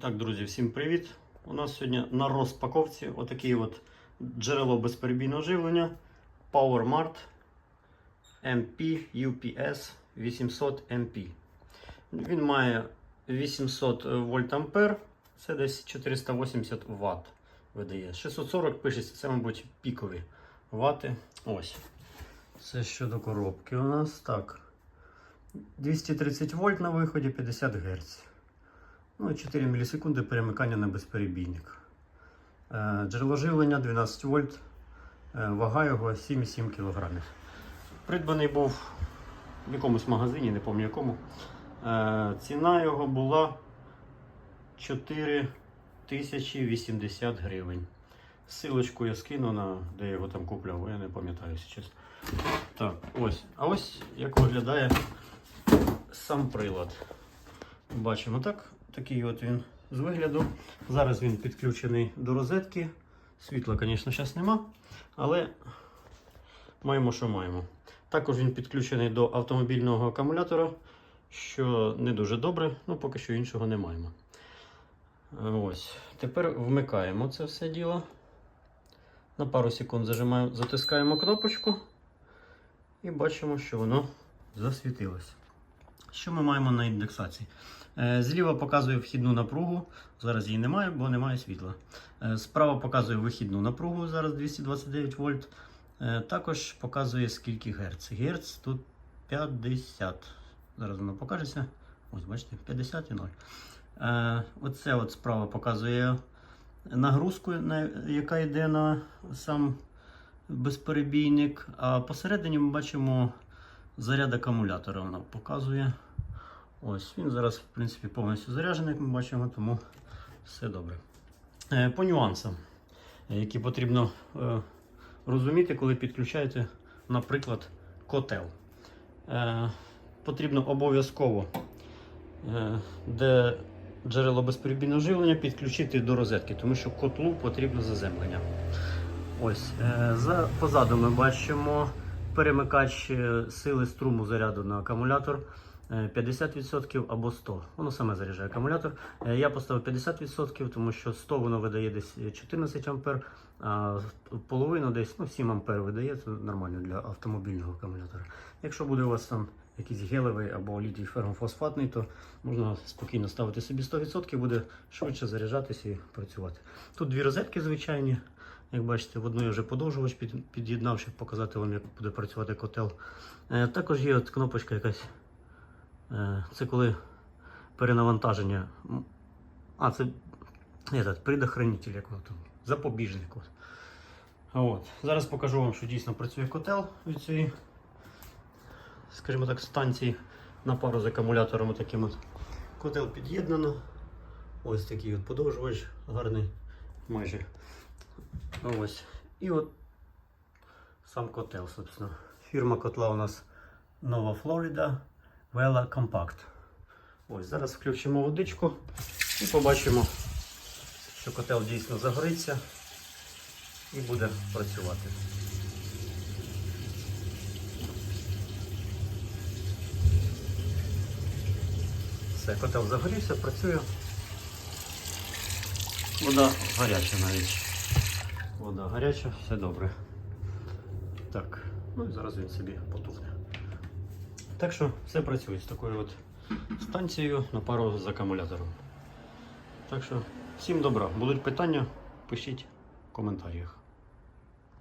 так, друзі, всім привіт! У нас сьогодні на розпаковці отакий от джерело безперебійного живлення PowerMart MP UPS 800 MP. Він має 800 вольт ампер, це десь 480 Вт видає. 640 пишеться, це, мабуть, пікові вати. Ось. Це щодо коробки у нас. Так. 230 вольт на виході, 50 Гц. Ну, і 4 мілісекунди перемикання на безперебійник. Е, Джерело живлення 12 вольт. Е, Вага його 7,7 кг. Придбаний був в якомусь магазині, не пам'ятаю якому. Е, Ціна його була 4080 гривень. Силочку я скину на де я його там купляв, я не пам'ятаю, чесно. Так, ось. А ось як виглядає сам прилад. Бачимо так. Такий от він з вигляду. Зараз він підключений до розетки. Світла, звісно, зараз нема, але маємо, що маємо. Також він підключений до автомобільного акумулятора, що не дуже добре, ну поки що іншого не маємо. Ось. Тепер вмикаємо це все діло. На пару секунд зажимаємо, затискаємо кнопочку і бачимо, що воно засвітилось. Що ми маємо на індексації? Е, Зліва показує вхідну напругу. Зараз її немає, бо немає світла. Е, Справа показує вихідну напругу, зараз 229 вольт. Е, Також показує скільки герц. Герц тут 50. Зараз воно покажеться. Ось, бачите, 50 і 0. Е, Оце от справа показує нагрузку, яка йде на сам безперебійник. А посередині ми бачимо заряд акумулятора. Вона показує. Ось він зараз, в принципі, повністю заряджений, як ми бачимо, тому все добре. Е, По нюансам, е, які потрібно е, розуміти, коли підключаєте, наприклад, котел. Потрібно обов'язково, де джерело безперебійного живлення, підключити до розетки, тому що котлу потрібно заземлення. Ось, позаду ми бачимо перемикач е, сили струму заряду на акумулятор. е, 50% або 100. Воно саме заряджає акумулятор. Е, Я поставив 50%, тому що 100 воно видає десь 14 ампер, а половину десь ну, 7 ампер видає, це нормально для автомобільного акумулятора. Якщо буде у вас там якийсь гелевий або літій ферромфосфатний, то можна спокійно ставити собі 100%, буде швидше заряджатися і працювати. Тут дві розетки звичайні. Як бачите, в одну я вже подовжувач під'єднав, щоб показати вам, як буде працювати котел. Е, також є от кнопочка якась. Е, це коли перенавантаження. А, це этот, предохранитель, як там, запобіжник. От. От. Зараз покажу вам, що дійсно працює котел від цієї, скажімо так, станції на пару з акумулятором таким от. Котел під'єднано. Ось такий от подовжувач гарний майже. Ось. І от сам котел, собственно. Фірма котла у нас Нова Флорида Vela Compact. Ось, зараз включимо водичку і побачимо, що котел дійсно загориться і буде працювати. Все, котел загорівся, працює. Вода гаряча навіть. Вода гаряча, все добре. Так, ну і зараз він собі потухне. Так що все працює з такою от станцією на пару з акумулятором. Так що всім добра. Будуть питання, пишіть в коментарях.